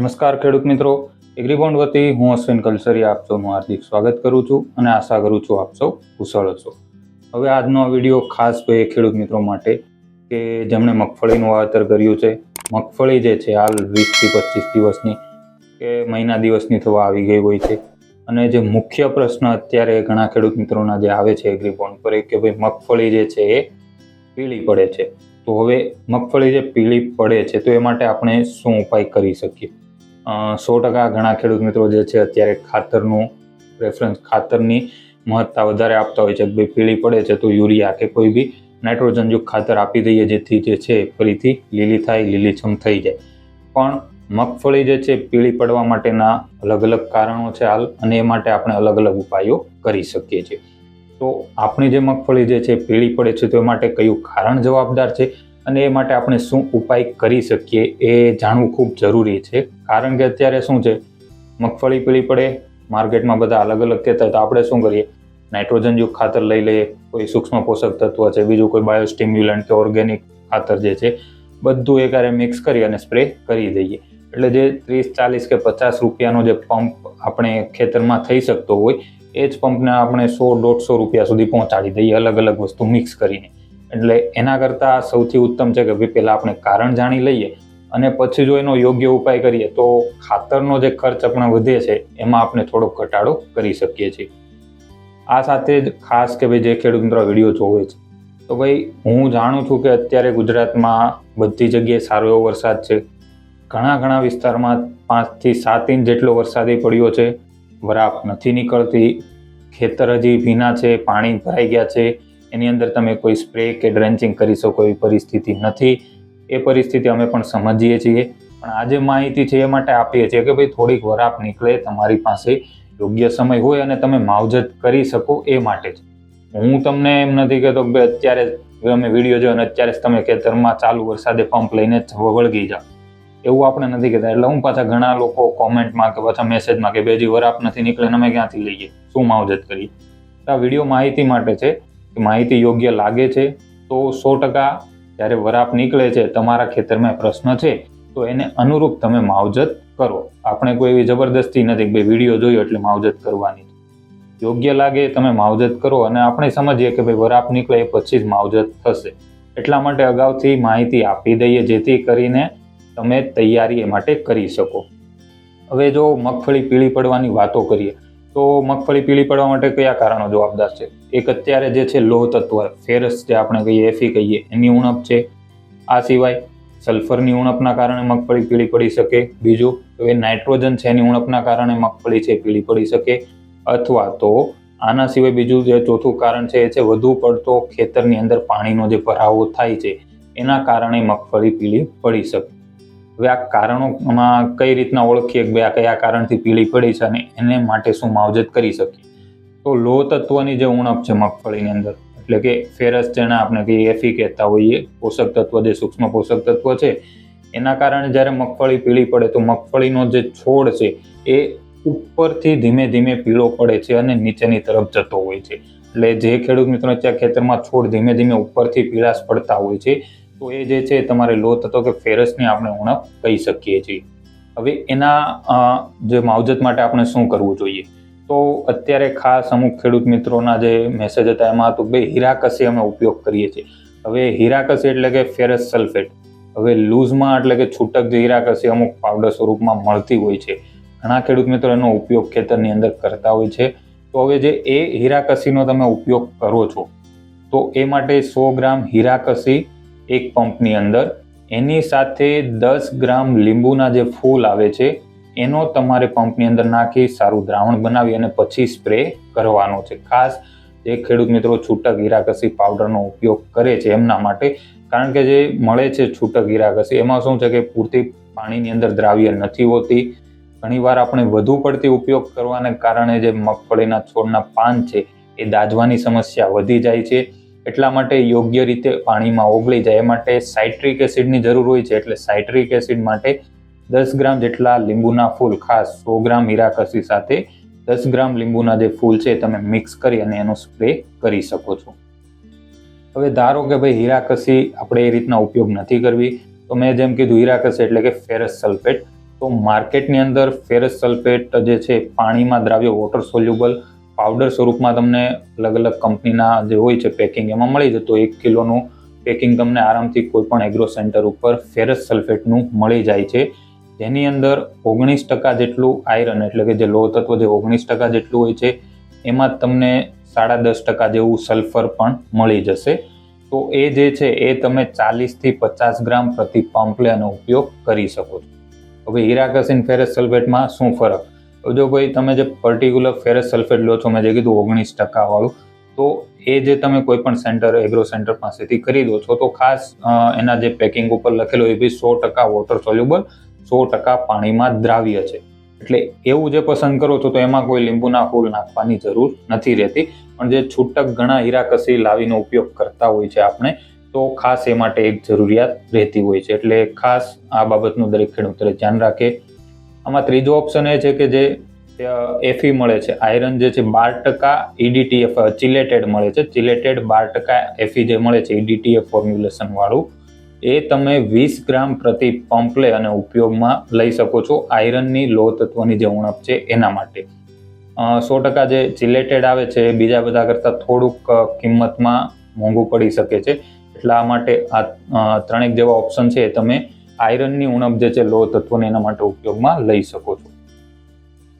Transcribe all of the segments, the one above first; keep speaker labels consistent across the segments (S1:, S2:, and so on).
S1: નમસ્કાર ખેડૂત મિત્રો. એગ્રીબોન્ડ વતી હું અશ્વિન કલસરી આપ સૌનું હાર્દિક સ્વાગત કરું છું અને આશા કરું છું આપ સૌ કુશળ છો હવે આજનો વીડિયો ખાસ તો એ ખેડૂત મિત્રો માટે કે જેમણે મગફળીનું વાવેતર કર્યું છે. મગફળી જે છે હાલ વીસથી પચીસ દિવસની કે મહિના દિવસની થવા આવી ગઈ હોય છે. અને જે મુખ્ય પ્રશ્ન અત્યારે ઘણા ખેડૂત મિત્રોના જે આવે છે એગ્રીબોન્ડ પર એ કે ભાઈ મગફળી જે છે એ પીળી પડે છે. તો હવે મગફળી જે પીળી પડે છે તો એ માટે આપણે શું ઉપાય કરી શકીએ? સો ટકા ઘણા ખેડૂત મિત્રો જે છે અત્યારે ખાતરનું પ્રેફરન્સ ખાતરની મહત્તા વધારે આપતા હોય છે. કે ભાઈ પીળી પડે છે તો યુરિયા કે કોઈ બી નાઇટ્રોજનયુક્ત ખાતર આપી દઈએ જેથી જે છે ફરીથી લીલી થાય, લીલીછમ થઈ જાય. પણ મગફળી જે છે પીળી પડવા માટેના અલગ અલગ કારણો છે હાલ અને એ માટે આપણે અલગ અલગ ઉપાયો કરી શકીએ છીએ. તો આપણી જે મગફળી જે છે પીળી પડે છે તો એ માટે કયું કારણ જવાબદાર છે? અને એ માટે આપણે શું ઉપાય કરી શકીએ એ જાણવું ખૂબ જરૂરી છે. કારણ કે અત્યારે શું છે, મગફળી પીળી પડે, માર્કેટમાં બધા અલગ અલગ કહેતા હોય તો આપણે શું કરીએ? નાઇટ્રોજનયુક્ત ખાતર લઈ લઈએ, કોઈ સૂક્ષ્મ પોષક તત્વ છે, બીજું કોઈ બાયોસ્ટિમ્યુલન્ટ કે ઓર્ગેનિક ખાતર જે છે, બધું એકારે મિક્સ કરી અને સ્પ્રે કરી દઈએ. એટલે જે ત્રીસ, ચાલીસ કે પચાસ રૂપિયાનો જે પંપ આપણે ખેતરમાં થઈ શકતો હોય, એ જ પંપને આપણે સો, દોઢસો રૂપિયા સુધી પહોંચાડી દઈએ અલગ અલગ વસ્તુ મિક્સ કરીને. એટલે એના કરતાં સૌથી ઉત્તમ છે કે ભાઈ પહેલાં આપણે કારણ જાણી લઈએ અને પછી જો એનો યોગ્ય ઉપાય કરીએ તો ખાતરનો જે ખર્ચ આપણે વધે છે એમાં આપણે થોડોક ઘટાડો કરી શકીએ છીએ. આ સાથે જ ખાસ કે ભાઈ જે ખેડૂત મિત્રો વીડિયો જોવે છે, તો ભાઈ હું જાણું છું કે અત્યારે ગુજરાતમાં બધી જગ્યાએ સારો એવો વરસાદ છે. ઘણા ઘણા વિસ્તારમાં પાંચથી સાત ઇંચ જેટલો વરસાદી પડ્યો છે. વરાપ નથી નીકળતી. ખેતર હજી ભીના છે, પાણી ભરાઈ ગયા છે. એની અંદર તમે કોઈ સ્પ્રે કે ડ્રેન્ચિંગ કરી શકો એવી પરિસ્થિતિ નથી. એ પરિસ્થિતિ અમે પણ સમજીએ છીએ. પણ આજે માહિતી છે એ માટે આપીએ છીએ કે ભાઈ થોડીક વરાપ નીકળે, તમારી પાસે યોગ્ય સમય હોય અને તમે માવજત કરી શકો એ માટે જ. હું તમને એમ નથી કહેતો કે અત્યારે અમે વીડિયો જોયો અને અત્યારે જ તમે ખેતરમાં ચાલુ વરસાદે પંપ લઈને જ વળગી જાઓ. એવું આપણે નથી કહેતા. એટલે હું પાછા ઘણા લોકો કોમેન્ટમાં કે પાછા મેસેજમાં કે બેજી વરાપ નથી નીકળે અમે ક્યાંથી લઈએ? શું માવજત કરીએ? આ વીડિયો માહિતી માટે છે. માહિતી યોગ્ય લાગે છે, તો સો ટકા જ્યારે વરાપ નીકળે છે, તમારા ખેતરમાં પ્રશ્ન છે, તો એને અનુરૂપ તમે માવજત કરો. આપણે કોઈ એવી જબરદસ્તી નથી કે ભાઈ વીડિયો જોયો એટલે માવજત કરવાની. યોગ્ય લાગે તમે માવજત કરો અને આપણે સમજીએ કે ભાઈ વરાપ નીકળે એ પછી જ માવજત થશે. એટલા માટે અગાઉથી માહિતી આપી દઈએ, જેથી કરીને તમે તૈયારી એ માટે કરી શકો. હવે જો મગફળી પીળી પડવાની વાતો કરીએ, તો મગફળી પીળી પડવા માટે કયા કારણો જવાબદાર છે? એક અત્યારે જે છે લોહ તત્વ, ફેરસ જે આપણે કહીએ એફી કહીએ, એની ઉણપ છે. આ સિવાય સલ્ફરની ઉણપના કારણે મગફળી પીળી પડી શકે. બીજું એ નાઇટ્રોજન છે એની ઉણપના કારણે મગફળી છે પીળી પડી શકે. અથવા તો આના સિવાય બીજું જે ચોથું કારણ છે એ છે વધુ પડતો ખેતરની અંદર પાણીનો જે ભરાવો થાય છે, એના કારણે મગફળી પીળી પડી શકે. હવે આ કારણોમાં કઈ રીતના ઓળખીએ કે આ કયા કારણથી પીળી પડી છે અને એને માટે શું માવજત કરી શકીએ? તો લોહ તત્વની જે ઉણપ છે મગફળીની અંદર, એટલે કે ફેરસ જેને આપણે કહીએ એફી કહેતા હોઈએ, પોષક તત્વ જે સૂક્ષ્મ પોષક તત્વ છે, એના કારણે જ્યારે મગફળી પીળી પડે તો મગફળીનો જે છોડ છે એ ઉપરથી ધીમે ધીમે પીળો પડે છે અને નીચેની તરફ જતો હોય છે. એટલે જે ખેડૂત મિત્રો ત્યાં ખેતરમાં છોડ ધીમે ધીમે ઉપરથી પીળાશ પડતા હોય છે, તો એ જે છે તમારે લો થતો કે ફેરસની આપણે ઉણપ કહી શકીએ છીએ. હવે એના જે માવજત માટે આપણે શું કરવું જોઈએ? તો અત્યારે ખાસ અમુક ખેડૂત મિત્રોના જે મેસેજ હતા એમાં હતું, ભાઈ, હીરાકસી અમે ઉપયોગ કરીએ છીએ. હવે હીરાકસી એટલે કે ફેરસ સલ્ફેટ હવે લૂઝમાં એટલે કે છૂટક જે હીરાકસી અમુક પાવડર સ્વરૂપમાં મળતી હોય છે. ઘણા ખેડૂત મિત્રો એનો ઉપયોગ ખેતરની અંદર કરતા હોય છે. તો હવે જે એ હીરાકસીનો તમે ઉપયોગ કરો છો, તો એ માટે સો ગ્રામ હીરાકસી એક પંપની અંદર. એની સાથે દસ ગ્રામ લીંબુના જે ફૂલ આવે છે એનો તમારે પંપની અંદર નાખી, સારું દ્રાવણ બનાવી અને પછી સ્પ્રે કરવાનો છે. ખાસ જે ખેડૂત મિત્રો છૂટક હીરાકસી પાવડરનો ઉપયોગ કરે છે એમના માટે, કારણ કે જે મળે છે છૂટક હીરાકસી, એમાં શું છે કે પૂરતી પાણીની અંદર દ્રાવ્ય નથી હોતી. ઘણીવાર આપણે વધુ પડતી ઉપયોગ કરવાને કારણે જે મગફળીના છોડના પાન છે એ દાજવાની સમસ્યા વધી જાય છે. એટલા માટે યોગ્ય રીતે પાણીમાં ઓગળી જાય. એ માટે સાઇટ્રિક એસિડની જરૂર હોય છે. એટલે સાઇટ્રિક એસિડ માટે દસ ગ્રામ જેટલા લીંબુના ફૂલ, ખાસ સો ગ્રામ હીરાકસી સાથે દસ ગ્રામ લીંબુના જે ફૂલ છે તમે મિક્સ કરી અને એનો સ્પ્રે કરી શકો છો. હવે ધારો કે ભાઈ હીરાકસી આપણે એ રીતના ઉપયોગ નથી કરવી, તો મેં જેમ કીધું હીરાકસી એટલે કે ફેરસ સલ્ફેટ તો માર્કેટની અંદર ફેરસ સલ્ફેટ જે છે પાણીમાં દ્રાવ્ય વોટર સોલ્યુબલ પાવડર સ્વરૂપમાં તમને અલગ અલગ કંપનીના જે હોય છે પેકિંગ એમાં મળી જતો એક કિલોનું પેકિંગ તમને આરામથી કોઈ પણ એગ્રો સેન્ટર ઉપર ફેરસ સલ્ફેટનું મળી જાય છે. જેની અંદર ઓગણીસ ટકા જેટલું આયરન એટલે કે જે લોહ તત્વ જે ઓગણીસ ટકા જેટલું હોય છે, એમાં તમને સાડા દસ ટકા જેવું સલ્ફર પણ મળી જશે. તો એ જે છે એ તમે ચાલીસથી પચાસ ગ્રામ પ્રતિ પંપ લે ઉપયોગ કરી શકો છો. હવે હિરાકસિન ફેરસ સલ્ફેટમાં શું ફરક? તો જો ભાઈ તમે જે પર્ટિક્યુલર ફેરસ સલ્ફેટ લો છો, મેં જે કીધું ઓગણીસ ટકાવાળું તો એ જે તમે કોઈ પણ સેન્ટર એગ્રો સેન્ટર પાસેથી ખરીદો છો, તો ખાસ એના જે પેકિંગ ઉપર લખેલું એ બી સો ટકા વોટર સોલ્યુબલ સો ટકા પાણીમાં દ્રાવ્ય છે. એટલે એવું જે પસંદ કરો છો તો એમાં કોઈ લીંબુના ફૂલ નાખવાની જરૂર નથી રહેતી. પણ જે છૂટક ઘણા હીરાકસી લાવીનો ઉપયોગ કરતા હોય છે આપણે, તો ખાસ એ માટે એક જરૂરિયાત રહેતી હોય છે. એટલે ખાસ આ બાબતનું દરેક ખેડૂતોએ ધ્યાન રાખે. આમાં ત્રીજો ઓપ્શન એ છે કે જે એફી મળે છે. આયરન જે છે બાર ટકા ઈડીટીએફ ચિલેટેડ મળે છે. ચિલેટેડ બાર ટકા એફી જે મળે છે ઈડીટીએફ ફોર્મ્યુલેશન વાળું. એ તમે વીસ ગ્રામ પ્રતિ પંપ લે અને ઉપયોગમાં લઈ શકો છો આયરનની લોહ તત્વની જે ઉણપ છે એના માટે. સો ટકા જે ચિલેટેડ આવે છે, બીજા બધા કરતાં થોડુંક કિંમતમાં મોંઘું પડી શકે છે. એટલા માટે આ ત્રણેક જેવા ઓપ્શન છે એ તમે આયરનની ઉણપ જે છે લોહ તત્વને એના માટે ઉપયોગમાં લઈ શકો છો.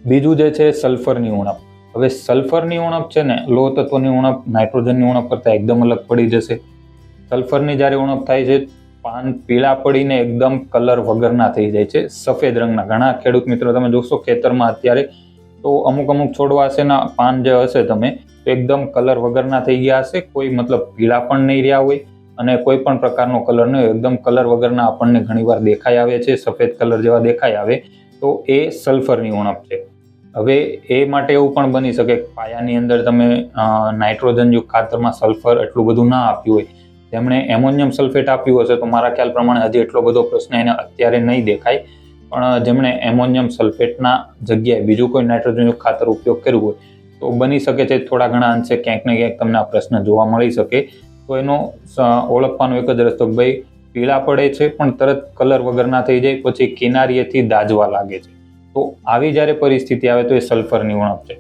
S1: બીજું જે છે સલ્ફરની ઉણપ. હવે સલ્ફરની ઉણપ છે ને લોહ તત્વની ઉણપ, નાઇટ્રોજનની ઉણપ કરતાં એકદમ અલગ પડી જશે. સલ્ફરની જ્યારે ઉણપ થાય છે પાન પીળા પડીને એકદમ કલર વગરના થઈ જાય છે. સફેદ રંગના. ઘણા ખેડૂત મિત્રો તમે જોશો ખેતરમાં અત્યારે તો અમુક અમુક છોડવા હશે ના પાન જે હશે તમે, તો એકદમ કલર વગરના થઈ ગયા હશે. કોઈ મતલબ પીળા પણ નહીં રહ્યા હોય અને કોઈ પણ પ્રકારનો કલર નહીં એકદમ કલર વગરના આપણને ઘણીવાર દેખાઈ આવે છે, સફેદ કલર જેવા દેખાઈ આવે. તો એ સલ્ફરની ઉણપ છે. હવે એ માટે એવું પણ બની શકે પાયાની અંદર તમે નાઇટ્રોજનયુક્ત ખાતરમાં સલ્ફર એટલું બધું ના આપ્યું હોય. તેમણે એમોનિયમ સલ્ફેટ આપ્યું હશે તો મારા ખ્યાલ પ્રમાણે હજી એટલો બધો પ્રશ્ન એને અત્યારે નહીં દેખાય. પણ જેમણે એમોનિયમ સલ્ફેટના જગ્યાએ બીજું કોઈ નાઇટ્રોજનયુક્ત ખાતર ઉપયોગ કર્યું હોય, તો બની શકે છે થોડા ઘણા અંશે ક્યાંક ને ક્યાંક તમને આ પ્રશ્ન જોવા મળી શકે. તો એનો ઓળખવાનો એક જ રસ્તો ભાઈ પીળા પડે છે પણ તરત કલર વગરના થઈ જાય, પછી કિનારીએથી દાજવા લાગે છે. તો આવી જ્યારે પરિસ્થિતિ આવે તો એ સલ્ફરની ઉણપ છે.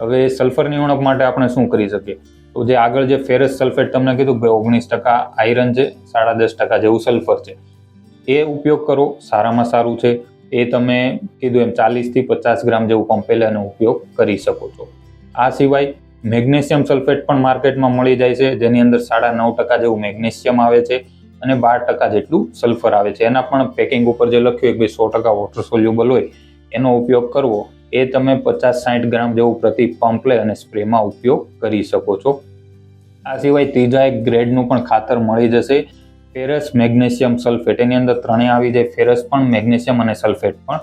S1: હવે સલ્ફરની ઉણપ માટે આપણે શું કરી શકીએ? તો જે આગળ જે ફેરસ સલ્ફેટ તમને કીધું કે ઓગણીસ ટકા આયરન છે, સાડા દસ ટકા જેવું સલ્ફર છે. એ ઉપયોગ કરો, સારામાં સારું છે. એ તમે કીધું એમ ચાલીસથી પચાસ ગ્રામ જેવું પંપેલાનો ઉપયોગ કરી શકો છો. આ સિવાય મેગ્નેશિયમ સલ્ફેટ પણ માર્કેટમાં મળી જાય છે, જેની અંદર સાડા નવ ટકા જેવું મેગ્નેશિયમ આવે છે અને બાર ટકા જેટલું સલ્ફર આવે છે. એના પણ પેકિંગ ઉપર જે લખ્યું કે ભાઈ સો ટકા વોટર સોલ્યુબલ હોય, એનો ઉપયોગ કરવો. એ તમે પચાસ સાઠ ગ્રામ જેવું પ્રતિ પંપ અને સ્પ્રેમાં ઉપયોગ કરી શકો છો. આ સિવાય ત્રીજા એક ગ્રેડનું પણ ખાતર મળી જશે. ફેરસ મેગ્નેશિયમ સલ્ફેટ, એની અંદર ત્રણેય આવી જાય. ફેરસ પણ મેગ્નેશિયમ અને સલ્ફેટ પણ.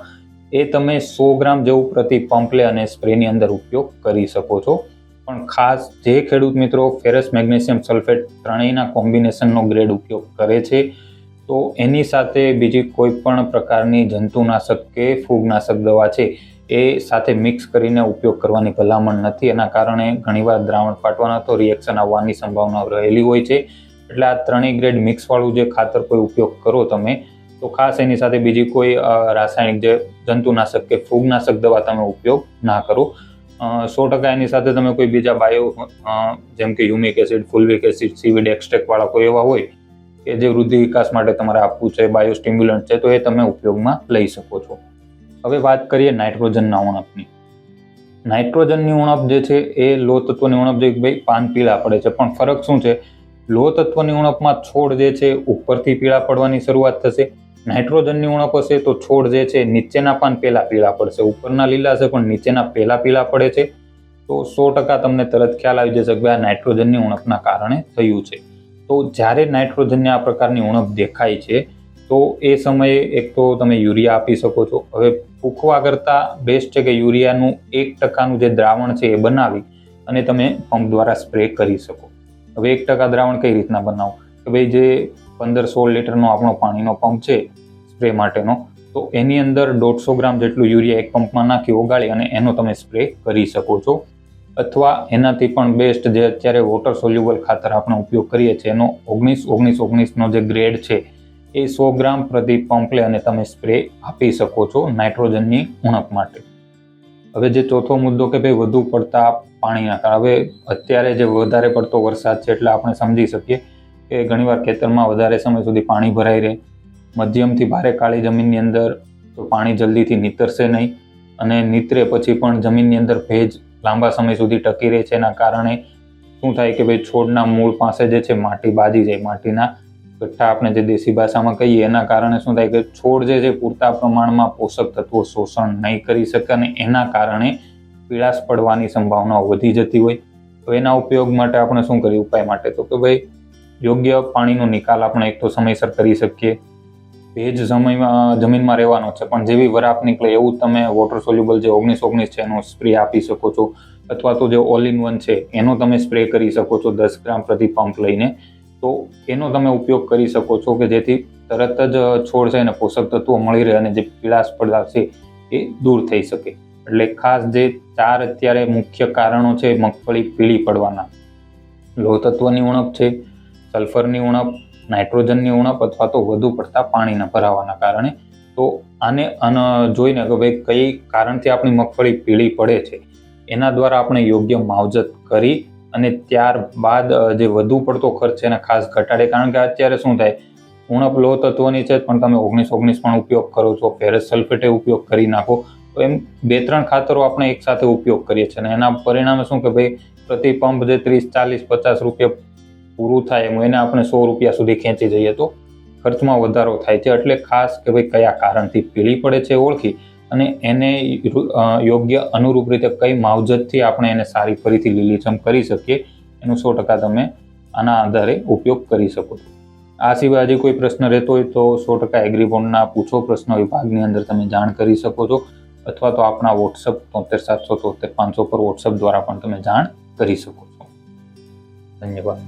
S1: એ તમે સો ગ્રામ જેવું પ્રતિ પંપ અને સ્પ્રેની અંદર ઉપયોગ કરી શકો છો. પણ ખાસ જે ખેડૂત મિત્રો ફેરસ મેગ્નેશિયમ સલ્ફેટ ત્રણેયના કોમ્બિનેશનનો ગ્રેડ ઉપયોગ કરે છે, તો એની સાથે બીજી કોઈ પણ પ્રકારની જંતુનાશક કે ફૂગનાશક દવા છે એ સાથે મિક્સ કરીને ઉપયોગ કરવાની ભલામણ નથી. એના કારણે ઘણીવાર દ્રાવણ ફાટવાના તો રિએક્શન આવવાની સંભાવના રહેલી હોય છે. એટલે આ ત્રણેય ગ્રેડ મિક્સવાળું જે ખાતર કોઈ ઉપયોગ કરો તમે, તો ખાસ એની સાથે બીજી કોઈ રાસાયણિક જે જંતુનાશક કે ફૂગનાશક દવા તમે ઉપયોગ ના કરો. સો ટકા એની સાથે તમે કોઈ બીજા બાયો જેમ કે humic acid, fulvic acid, seaweed extract વાળા કોઈ એવા હોય, કે જે વૃદ્ધિ વિકાસ માટે તમારે આપવું છે બાયો સ્ટિમ્યુલન્ટ છે, તો એ તમે ઉપયોગમાં લઈ શકો છો. હવે વાત કરીએ નાઇટ્રોજનના ઉણપની. નાઇટ્રોજનની ઉણપ જે છે એ લો તત્વની ઉણપ જે ભાઈ પાન પીળા પડે છે. પણ ફરક શું છે? લો તત્વની ઉણપમાં છોડ જે છે ઉપરથી પીળા પડવાની શરૂઆત થશે. નાઇટ્રોજનની ઉણપ હશે તો છોડ જે છે નીચેના પાન પહેલા પીળા પડશે. ઉપરના લીલા છે પણ નીચેના પહેલા પીળા પડે છે. તો સો ટકા તમને તરત ખ્યાલ આવી જશે કે આ નાઇટ્રોજનની ઉણપના કારણે થયું છે. તો જ્યારે નાઇટ્રોજનની આ પ્રકારની ઉણપ દેખાય છે તો એ સમયે એક તો તમે યુરિયા આપી શકો છો. હવે પૂખવા કરતાં બેસ્ટ છે કે યુરિયાનું એક ટકાનું જે દ્રાવણ છે એ બનાવી અને તમે પંપ દ્વારા સ્પ્રે કરી શકો. હવે એક ટકા દ્રાવણ કઈ રીતના બનાવો? કે ભાઈ જે પંદર સોળ લીટરનો આપણો પાણીનો પંપ છે સ્પ્રે માટેનો, તો એની અંદર દોઢસો ગ્રામ જેટલું યુરિયા એક પંપમાં નાખી ઓગાળી અને એનો તમે સ્પ્રે કરી શકો છો. અથવા એનાથી પણ બેસ્ટ જે અત્યારે વોટર સોલ્યુબલ ખાતર આપણે ઉપયોગ કરીએ છીએ, એનો ઓગણીસ ઓગણીસ ઓગણીસનો જે ગ્રેડ છે એ સો ગ્રામ પ્રતિ પંપલે અને તમે સ્પ્રે આપી શકો છો નાઇટ્રોજનની ઉણપ માટે. હવે જે ચોથો મુદ્દો કે ભાઈ વધુ પડતા પાણીના હવે અત્યારે જે વધારે પડતો વરસાદ છે એટલે આપણે સમજી શકીએ કે ઘણીવાર ખેતરમાં વધારે સમય સુધી પાણી ભરાઈ રહે. મધ્યમથી ભારે કાળી જમીનની અંદર તો પાણી જલ્દીથી નીતરશે નહીં અને નીતરે પછી પણ જમીનની અંદર ભેજ લાંબા સમય સુધી ટકી રહે છે. એના કારણે શું થાય કે ભાઈ છોડના મૂળ પાસે જે છે માટી બાજી જાય, માટીના ગઠ્ઠા આપણે જે દેશી ભાષામાં કહીએ, એના કારણે શું થાય કે છોડ જે છે, પૂરતા પ્રમાણમાં પોષક તત્વો શોષણ નહીં કરી શકે અને એના કારણે પીળાશ પડવાની સંભાવનાઓ વધી જતી હોય. તો એના ઉપયોગ માટે આપણે શું કરીએ, ઉપાય માટે તો કે ભાઈ, યોગ્ય પાણીનો નિકાલ આપણે એક તો સમયસર કરી શકીએ. ભેજ સમયમાં જમીનમાં રહેવાનો છે, પણ જેવી વરાપ નીકળે એવું તમે વોટર સોલ્યુબલ જે ઓગણીસ ઓગણીસ છે, એનો સ્પ્રે આપી શકો છો. અથવા તો જે ઓલ ઇન વન છે, એનો તમે સ્પ્રે કરી શકો છો, દસ ગ્રામ પ્રતિ પંપ લઈને. તો એનો તમે ઉપયોગ કરી શકો છો કે જેથી તરત જ છોડ છે એને પોષક તત્વો મળી રહે અને જે પીળાશ પડદા છે એ દૂર થઈ શકે. એટલે ખાસ જે ચાર અત્યારે મુખ્ય કારણો છે, મગફળી, પીળી પડવાના. લોહ તત્વની ઉણપ છે, સલ્ફરની ઉણપ, નાઇટ્રોજનની ઉણપ અથવા તો વધુ પડતા પાણીના ભરાવાના કારણે. તો આને અન જોઈને કે ભાઈ કઈ કારણથી આપણી મગફળી પીળી પડે છે? એના દ્વારા આપણે યોગ્ય માવજત કરી અને ત્યારબાદ જે વધુ પડતો ખર્ચ છે એને ખાસ ઘટાડે. કારણ કે અત્યારે શું થાય ઉણપ લો તત્વોની છે, પણ તમે ઓગણીસ ઓગણીસ પણ ઉપયોગ કરો છો, ફેરસ સલ્ફેટે ઉપયોગ કરી નાખો. તો એમ બે ત્રણ ખાતરો આપણે એકસાથે ઉપયોગ કરીએ છીએ. અને એના પરિણામે શું કે ભાઈ, પ્રતિ પંપ જે ત્રીસ, ચાલીસ, પચાસ રૂપિયા પૂરું થાય એમ, એને આપણે સો રૂપિયા સુધી ખેંચી જઈએ તો ખર્ચમાં વધારો થાય છે. એટલે ખાસ કે ભાઈ કયા કારણથી પીળી પડે છે ઓળખી અને એને યોગ્ય અનુરૂપ રીતે કઈ માવજતથી આપણે એને સારી ફરીથી લીલીછમ કરી શકીએ, એનું સો ટકા તમે આના આધારે ઉપયોગ કરી શકો છો. આ સિવાય આજે કોઈ પ્રશ્ન રહેતો હોય તો સો ટકા એગ્રીબોન્ડના પૂછો પ્રશ્ન વિભાગની અંદર તમે જાણ કરી શકો છો, અથવા તો આપણા વોટ્સઅપ તોતેર સાતસો તોતેર પાંચસો પર વોટ્સઅપ દ્વારા પણ તમે જાણ કરી શકો છો. ધન્યવાદ.